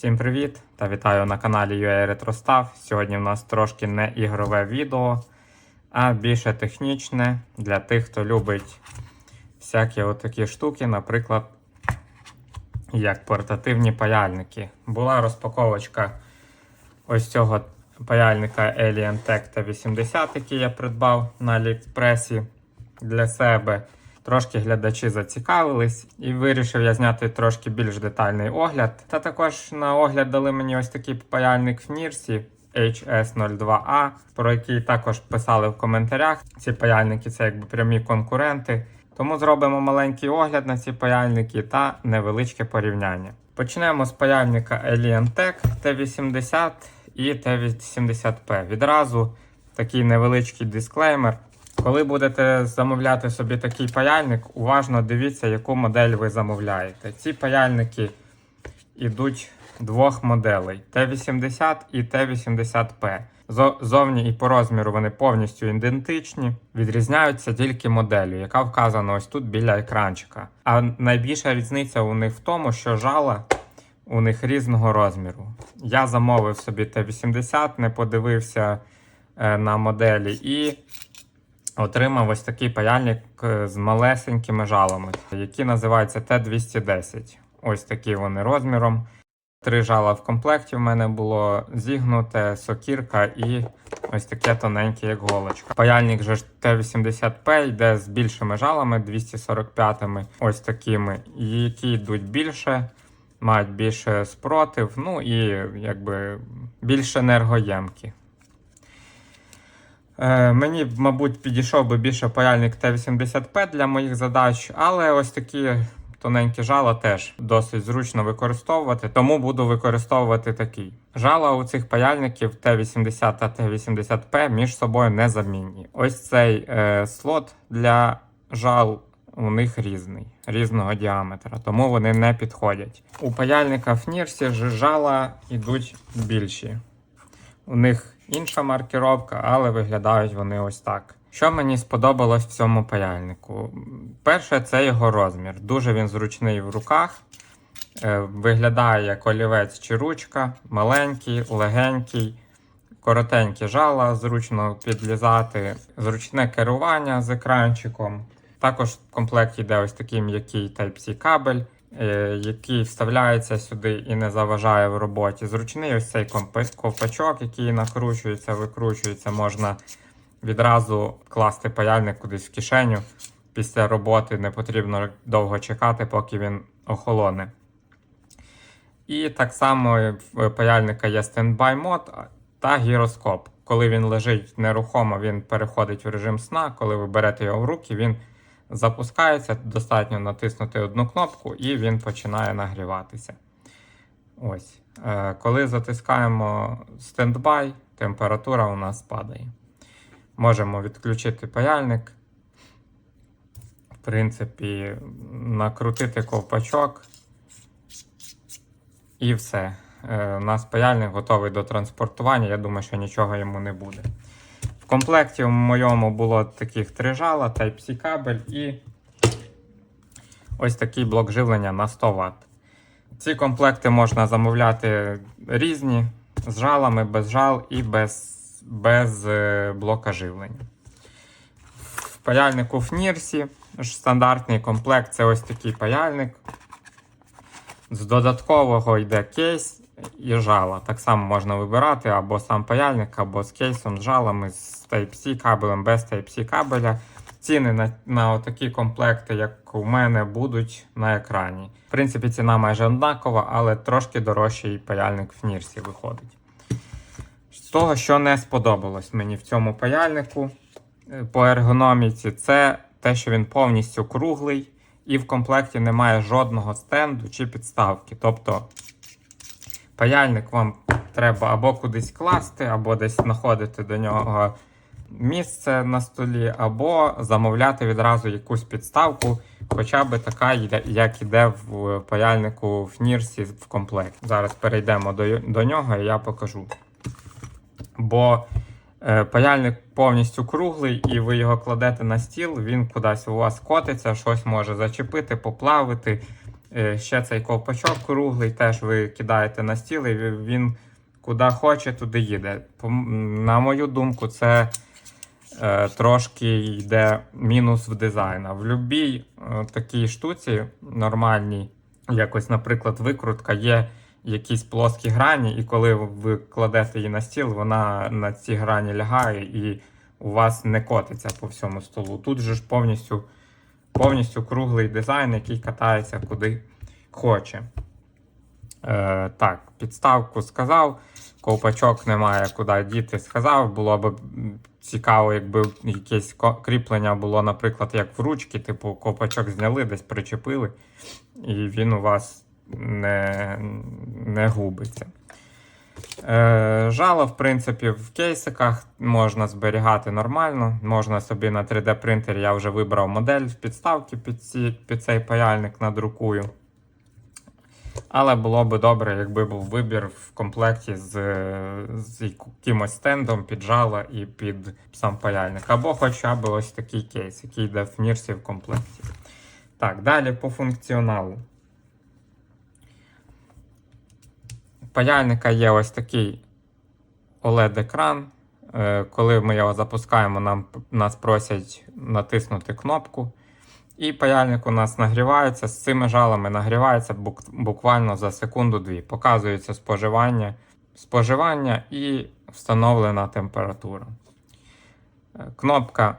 Всім привіт та вітаю на каналі UA RetroStav. Сьогодні в нас трошки не ігрове відео, а більше технічне для тих, хто любить всякі отакі штуки, наприклад, як портативні паяльники. Була розпаковочка ось цього паяльника Alien Tech T80, який я придбав на Аліекспресі для себе. Трошки глядачі зацікавились, і вирішив я зняти трошки більш детальний огляд. Та також на огляд дали мені ось такий паяльник в Нірсі HS02A, про який також писали в коментарях. Ці паяльники це якби прямі конкуренти. Тому зробимо маленький огляд на ці паяльники та невеличке порівняння. Почнемо з паяльника Alien Tech T80 і T80P. Відразу такий невеличкий дисклеймер. Коли будете замовляти собі такий паяльник, уважно дивіться, яку модель ви замовляєте. Ці паяльники йдуть двох моделей: Т80 і Т80П. Зовні і по розміру вони повністю ідентичні, відрізняються тільки моделлю, яка вказана ось тут біля екранчика. А найбільша різниця у них в тому, що жала у них різного розміру. Я замовив собі Т80, не подивився е, на моделі і отримав ось такий паяльник е, з малесенькими жалами, які називаються Т210. Ось такі вони розміром. Три жала в комплекті в мене було зігнуте, сокірка і ось таке тоненьке, як голочка. Паяльник же Т80П йде з більшими жалами, 245-ми, ось такими, які йдуть більше, мають більше спротив, ну і якби більш енергоємкі. Е, мені, б, мабуть, підійшов би більше паяльник Т80П для моїх задач, але ось такі тоненькі жала теж досить зручно використовувати, тому буду використовувати такий. Жала у цих паяльників Т80 та Т80П між собою незамінні. Ось цей е, слот для жал у них різний, різного діаметра, тому вони не підходять. У паяльника в Нірсі ж жала йдуть більші. У них інша маркіровка, але виглядають вони ось так. Що мені сподобалось в цьому паяльнику? Перше, це його розмір. Дуже він зручний в руках. Е, Виглядає як олівець чи ручка, маленький, легенький, коротенькі жала, зручно підлізати, зручне керування з екранчиком. Також в комплекті йде ось такий м'який Type-C кабель, який вставляється сюди і не заважає в роботі. Зручний ось цей ковпачок, який накручується, викручується, можна відразу класти паяльник кудись в кишеню. Після роботи не потрібно довго чекати, поки він охолоне. І так само в паяльника є стендбай мод та гіроскоп. Коли він лежить нерухомо, він переходить в режим сна. Коли ви берете його в руки, він запускається. Достатньо натиснути одну кнопку і він починає нагріватися. Ось. Е, Коли затискаємо стендбай, температура у нас падає. Можемо відключити паяльник. В принципі, накрутити ковпачок. І все. Е, У нас паяльник готовий до транспортування. Я думаю, що нічого йому не буде. Комплекті в моєму було таких три жала, Type-C кабель і ось такий блок живлення на 100 Вт. Ці комплекти можна замовляти різні, з жалами, без жал і без, без е, блока живлення. В паяльнику в Нірсі стандартний комплект це ось такий паяльник. З додаткового йде кейс і жала. Так само можна вибирати або сам паяльник, або з кейсом, з жалами, з Type-C кабелем, без Type-C кабеля. Ціни на, на такі комплекти, як у мене, будуть на екрані. В принципі, ціна майже однакова, але трошки дорожчий паяльник в Нірсі виходить. З того, що не сподобалось мені в цьому паяльнику е, по ергономіці, це те, що він повністю круглий і в комплекті немає жодного стенду чи підставки. Тобто паяльник вам треба або кудись класти, або десь знаходити до нього місце на столі, або замовляти відразу якусь підставку, хоча б така, як іде в паяльнику в Нірсі в комплект. Зараз перейдемо до, до нього і я покажу. Бо е, паяльник повністю круглий, і ви його кладете на стіл, він кудись у вас котиться, щось може зачепити, поплавити. Е, Ще цей ковпачок круглий, теж ви кидаєте на стіл, і він- куди хоче, туди їде. На мою думку, це е, трошки йде мінус в дизайна. В будь-якій е, такій штуці нормальній, якось, наприклад, викрутка, є якісь плоскі грані, і коли ви кладете її на стіл, вона на ці грані лягає і у вас не котиться по всьому столу. Тут же ж повністю, повністю круглий дизайн, який катається куди хоче. Е, так, підставку сказав. Ковпачок немає куди діти, сказав. Було б цікаво, якби якесь кріплення було, наприклад, як в ручки, типу ковпачок зняли, десь причепили, і він у вас не, не губиться. Е, жало, в принципі, в кейсиках можна зберігати нормально. Можна собі на 3D принтері, я вже вибрав модель в підставки під, ці, під цей паяльник надрукую. Але було би добре, якби був вибір в комплекті з, з якимось стендом під жало і під сам паяльник. Або хоча б ось такий кейс, який йде в нірсі в комплекті. Так, далі по функціоналу. Паяльника є ось такий OLED-екран. Е, Коли ми його запускаємо, нам, нас просять натиснути кнопку. І паяльник у нас нагрівається. З цими жалами нагрівається буквально за секунду-дві. Показується споживання, споживання і встановлена температура. Е, Кнопка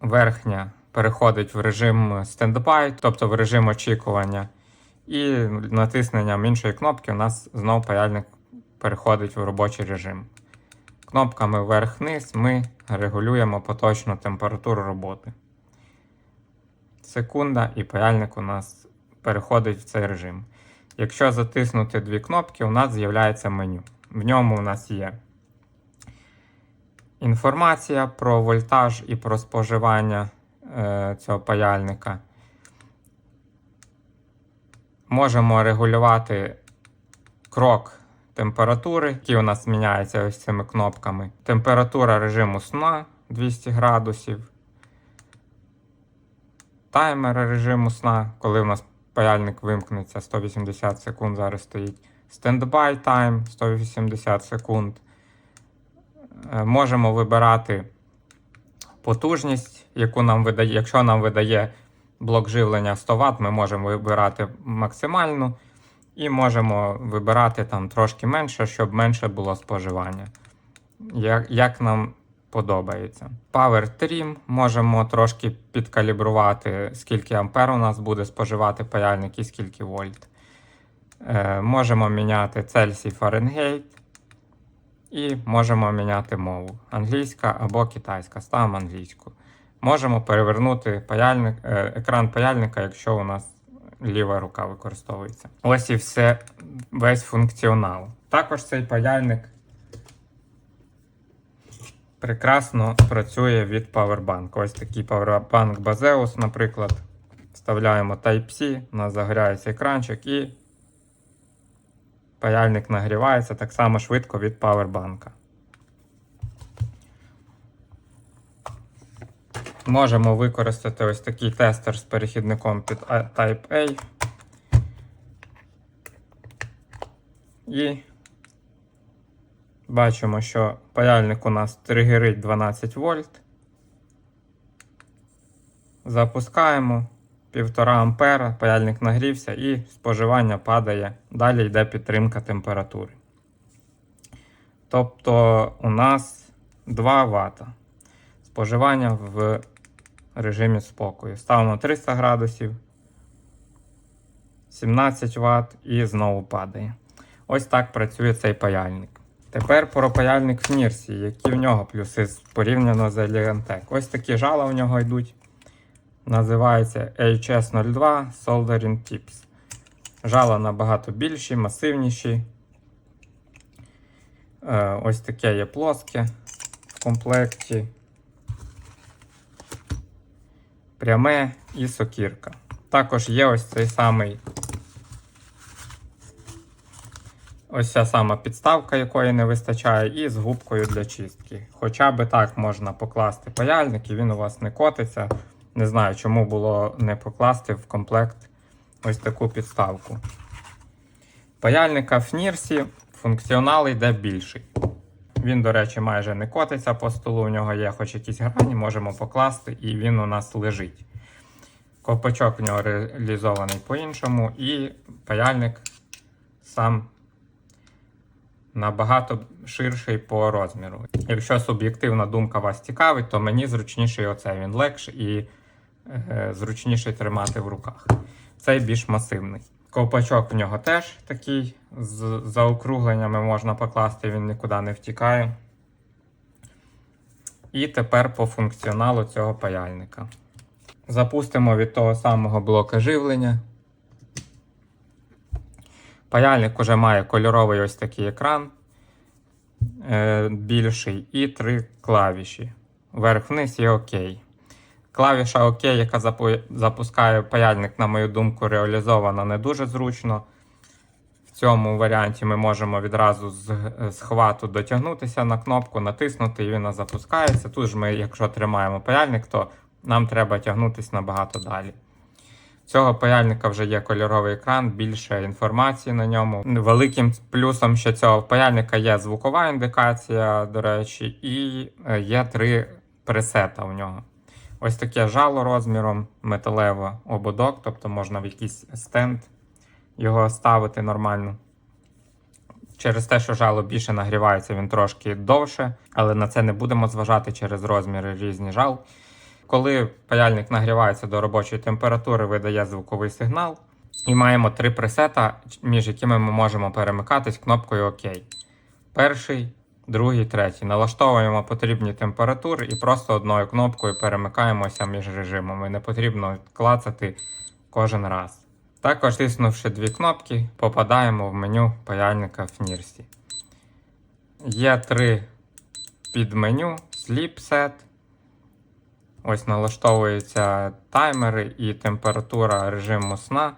верхня переходить в режим стендбай, тобто в режим очікування. І натисненням іншої кнопки у нас знов паяльник переходить в робочий режим. Кнопками вверх-вниз ми регулюємо поточну температуру роботи. Секунда, і паяльник у нас переходить в цей режим. Якщо затиснути дві кнопки, у нас з'являється меню. В ньому у нас є інформація про вольтаж і про споживання е, цього паяльника. Можемо регулювати крок температури, який у нас міняється ось цими кнопками. Температура режиму сна 200 градусів. Таймер режиму сна, коли у нас паяльник вимкнеться 180 секунд, зараз стоїть. Стендбай тайм 180 секунд. Е, Можемо вибирати потужність, яку нам видає, якщо нам видає блок живлення 100 Вт, ми можемо вибирати максимальну і можемо вибирати там трошки менше, щоб менше було споживання. Як, як нам подобається. Power Trim можемо трошки підкалібрувати, скільки ампер у нас буде споживати паяльник і скільки вольт. Е, можемо міняти Цельсій Фаренгейт. І можемо міняти мову англійська або китайська. Ставимо англійську. Можемо перевернути паяльник, е, екран паяльника, якщо у нас ліва рука використовується. Ось і все, весь функціонал. Також цей паяльник прекрасно працює від Powerbank. Ось такий Powerbank Bazeus, наприклад. Вставляємо Type-C, у нас загоряється екранчик і паяльник нагрівається так само швидко від Powerbank. Можемо використати ось такий тестер з перехідником під Type A. І бачимо, що паяльник у нас тригерить 12 вольт. Запускаємо 1,5 ампера, паяльник нагрівся і споживання падає. Далі йде підтримка температури. Тобто у нас 2 Вт. Споживання в режимі спокою. Ставимо 300 градусів, 17 Вт і знову падає. Ось так працює цей паяльник. Тепер про паяльник в Нірсі, які в нього плюси порівняно з Eliantec. Ось такі жала в нього йдуть. Називається HS02 Soldering Tips. Жала набагато більші, масивніші. Е, Ось таке є плоске в комплекті. Пряме і сокірка. Також є ось цей самий. Ось ця сама підставка, якої не вистачає, і з губкою для чистки. Хоча би так можна покласти паяльник, і він у вас не котиться. Не знаю, чому було не покласти в комплект ось таку підставку. Паяльника в Нірсі функціонал йде більший. Він, до речі, майже не котиться по столу. У нього є хоч якісь грані, можемо покласти, і він у нас лежить. Ковпачок в нього реалізований по-іншому, і паяльник сам набагато ширший по розміру. Якщо суб'єктивна думка вас цікавить, то мені зручніший оцей він легший і е, зручніший тримати в руках. Цей більш масивний. Ковпачок в нього теж такий, з заокругленнями можна покласти, він нікуди не втікає. І тепер по функціоналу цього паяльника. Запустимо від того самого блока живлення. Паяльник уже має кольоровий ось такий екран е, більший і три клавіші. Вверх-вниз і ОК. Клавіша ОК, яка запускає паяльник, на мою думку, реалізована не дуже зручно. В цьому варіанті ми можемо відразу з, з хвату дотягнутися на кнопку, натиснути, і він запускається. Тут ж ми, якщо тримаємо паяльник, то нам треба тягнутися набагато далі. Цього паяльника вже є кольоровий екран, більше інформації на ньому. Великим плюсом ще цього паяльника є звукова індикація, до речі, і е, є три пресета у нього. Ось таке жало розміром, металевий ободок, тобто можна в якийсь стенд його ставити нормально. Через те, що жало більше нагрівається, він трошки довше, але на це не будемо зважати через розміри різні жал. Коли паяльник нагрівається до робочої температури, видає звуковий сигнал. І маємо три пресета, між якими ми можемо перемикатись кнопкою ОК. Перший, другий, третій. Налаштовуємо потрібні температури і просто одною кнопкою перемикаємося між режимами. Не потрібно клацати кожен раз. Також, тиснувши дві кнопки, попадаємо в меню паяльника в Нірсі. Є три підменю: Sleep Set. Ось налаштовуються таймери і температура режиму сна.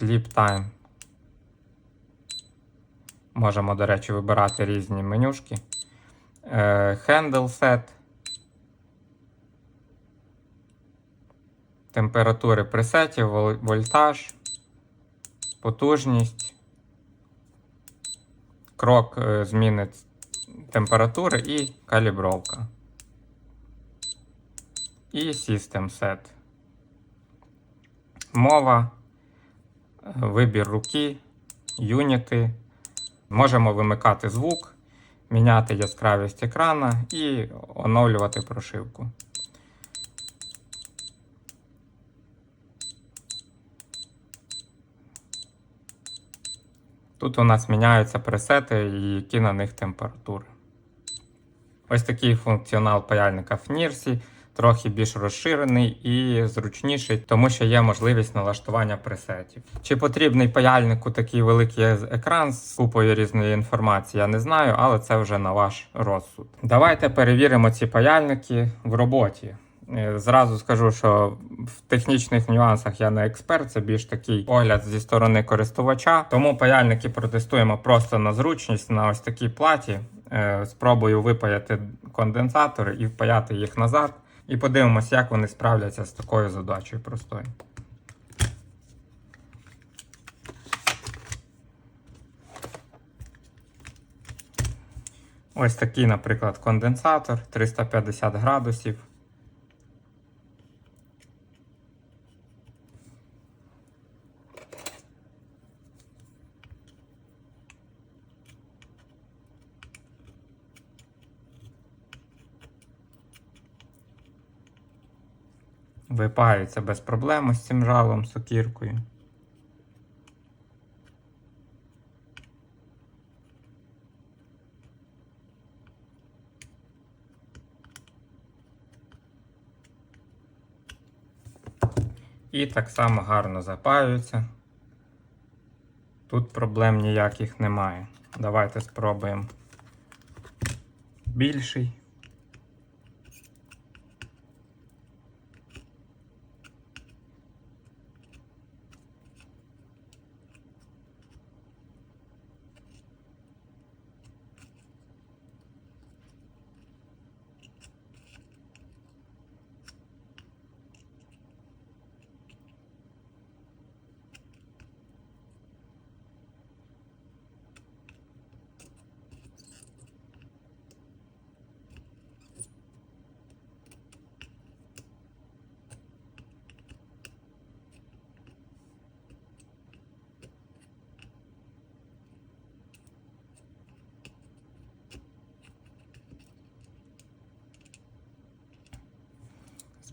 Sleep Time. Можемо, до речі, вибирати різні менюшки. Е, Handle Set. Температури пресетів, вольтаж, потужність, крок е, зміни температури і калібровка. І System Set. Мова, е, вибір руки, юніти. Можемо вимикати звук, міняти яскравість екрана і оновлювати прошивку. Тут у нас міняються пресети і які на них температури. Ось такий функціонал паяльника в Нірсі, трохи більш розширений і зручніший, тому що є можливість налаштування пресетів. Чи потрібний паяльнику такий великий екран з купою різної інформації, я не знаю, але це вже на ваш розсуд. Давайте перевіримо ці паяльники в роботі. Е, Зразу скажу, що в технічних нюансах я не експерт, це більш такий погляд зі сторони користувача. Тому паяльники протестуємо просто на зручність на ось такій платі. Е, Спробую випаяти конденсатори і впаяти їх назад. І подивимося, як вони справляться з такою задачею простою. Ось такий, наприклад, конденсатор 350 градусів. Випаються без проблем з цим жалом, сокіркою. І так само гарно запаюються. Тут проблем ніяких немає. Давайте спробуємо більший.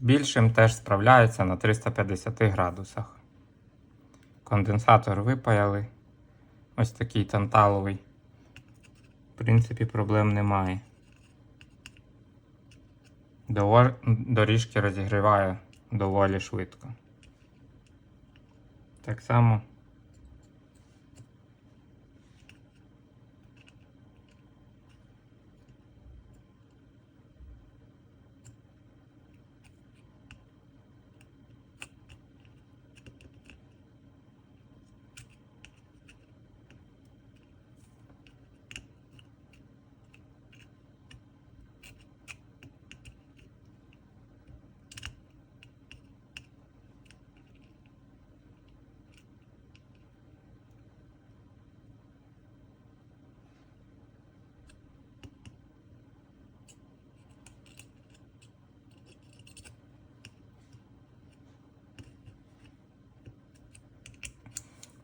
Більшим теж справляється на 350 градусах. Конденсатор випаяли. Ось такий танталовий. В принципі, проблем немає. Доріжки розігріває доволі швидко. Так само.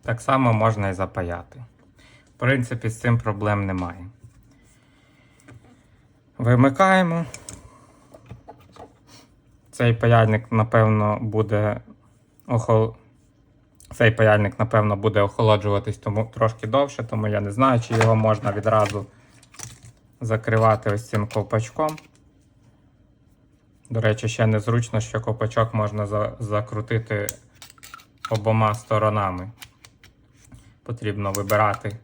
Так само можна і запаяти. В принципі, з цим проблем немає. Вимикаємо. Цей паяльник, напевно, буде охол... Цей паяльник, напевно, буде охолоджуватись тому трошки довше, тому я не знаю, чи його можна відразу закривати ось цим ковпачком. До речі, ще незручно, що ковпачок можна за... закрутити обома сторонами. Потрібно вибирати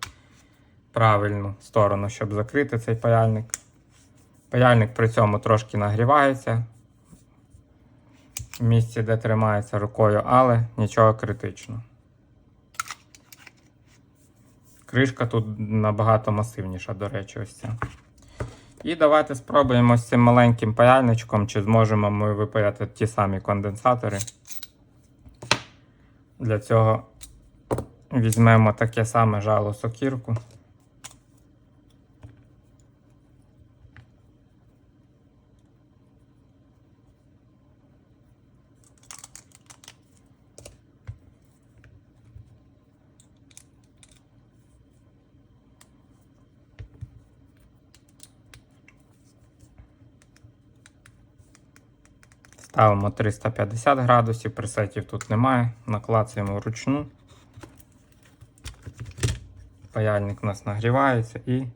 правильну сторону, щоб закрити цей паяльник. Паяльник при цьому трошки нагрівається в місці, де тримається рукою, але нічого критичного. Кришка тут набагато масивніша, до речі, ось ця. І давайте спробуємо з цим маленьким паяльничком, чи зможемо ми випаяти ті самі конденсатори. Для цього Візьмемо таке саме жало сокірку. Ставимо 350 градусів, пресетів тут немає, наклацуємо вручну. Паяльник у нас нагрівається і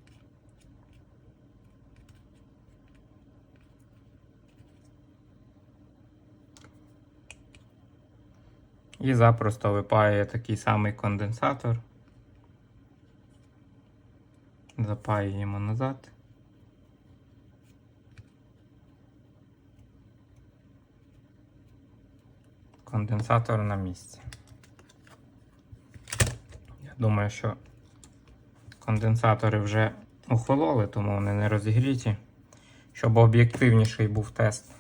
і запросто випаює такий самий конденсатор. Запаюємо назад. Конденсатор на місці. Я думаю, що Конденсатори вже охололи, тому вони не розігріті, щоб об'єктивніший був тест.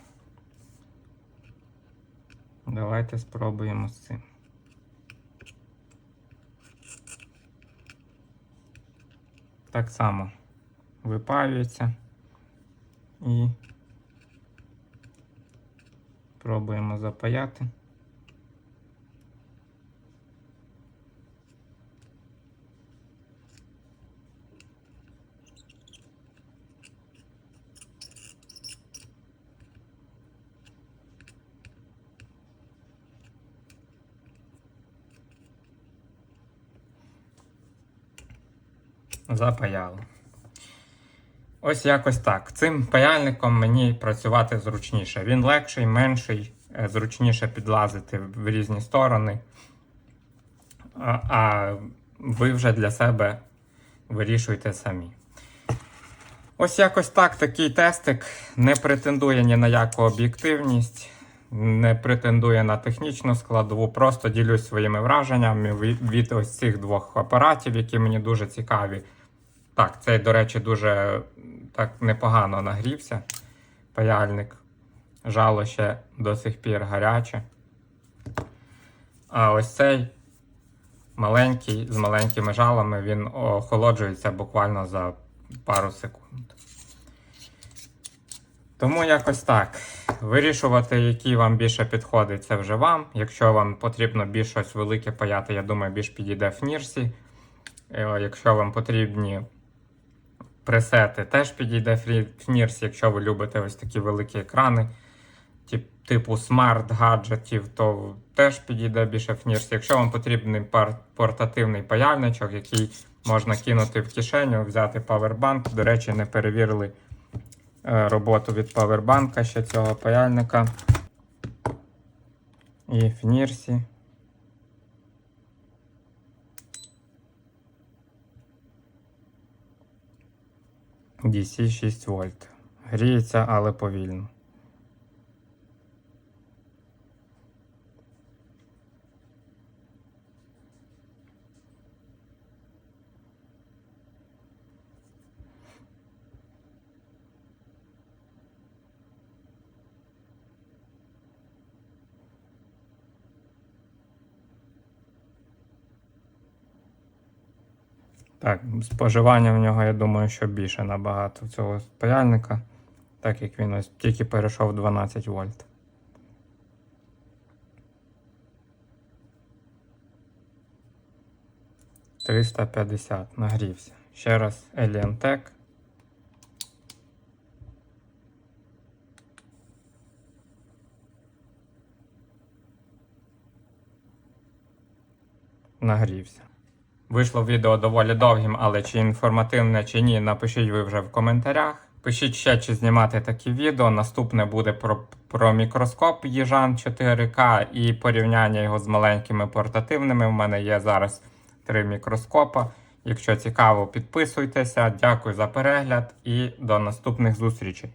Давайте спробуємо з цим. Так само випаюється і пробуємо запаяти. Запаяли. Ось якось так. Цим паяльником мені працювати зручніше. Він легший, менший, е, зручніше підлазити в різні сторони. А, ви вже для себе вирішуйте самі. Ось якось так такий тестик не претендує ні на яку об'єктивність, не претендує на технічну складову. Просто ділюсь своїми враженнями від ось цих двох апаратів, які мені дуже цікаві. Так, цей, до речі, дуже так непогано нагрівся. Паяльник. Жало ще до сих пір гаряче. А ось цей маленький, з маленькими жалами, він охолоджується буквально за пару секунд. Тому якось так. Вирішувати, який вам більше підходить, це вже вам. Якщо вам потрібно більш щось велике паяти, я думаю, більш підійде в Нірсі. Е, Якщо вам потрібні пресети, теж підійде в якщо ви любите ось такі великі екрани. Тип типу смарт-гаджетів, то теж підійде більше фнірс. Якщо вам потрібний портативний паяльничок, який можна кинути в кишеню, взяти павербанк. До речі, не перевірили е, роботу від павербанка ще цього паяльника. І фнірсі. DC 6 вольт. Гріється, але повільно. Так, споживання в нього, я думаю, що більше набагато цього паяльника, так як він ось тільки перейшов 12 вольт. Триста п'ятдесят нагрівся. Ще раз Alien Нагрівся. Вийшло відео доволі довгим, але чи інформативне, чи ні, напишіть ви вже в коментарях. Пишіть ще, чи знімати такі відео. Наступне буде про, про мікроскоп Їжан 4К і порівняння його з маленькими портативними. У мене є зараз три мікроскопа. Якщо цікаво, підписуйтеся. Дякую за перегляд і до наступних зустрічей.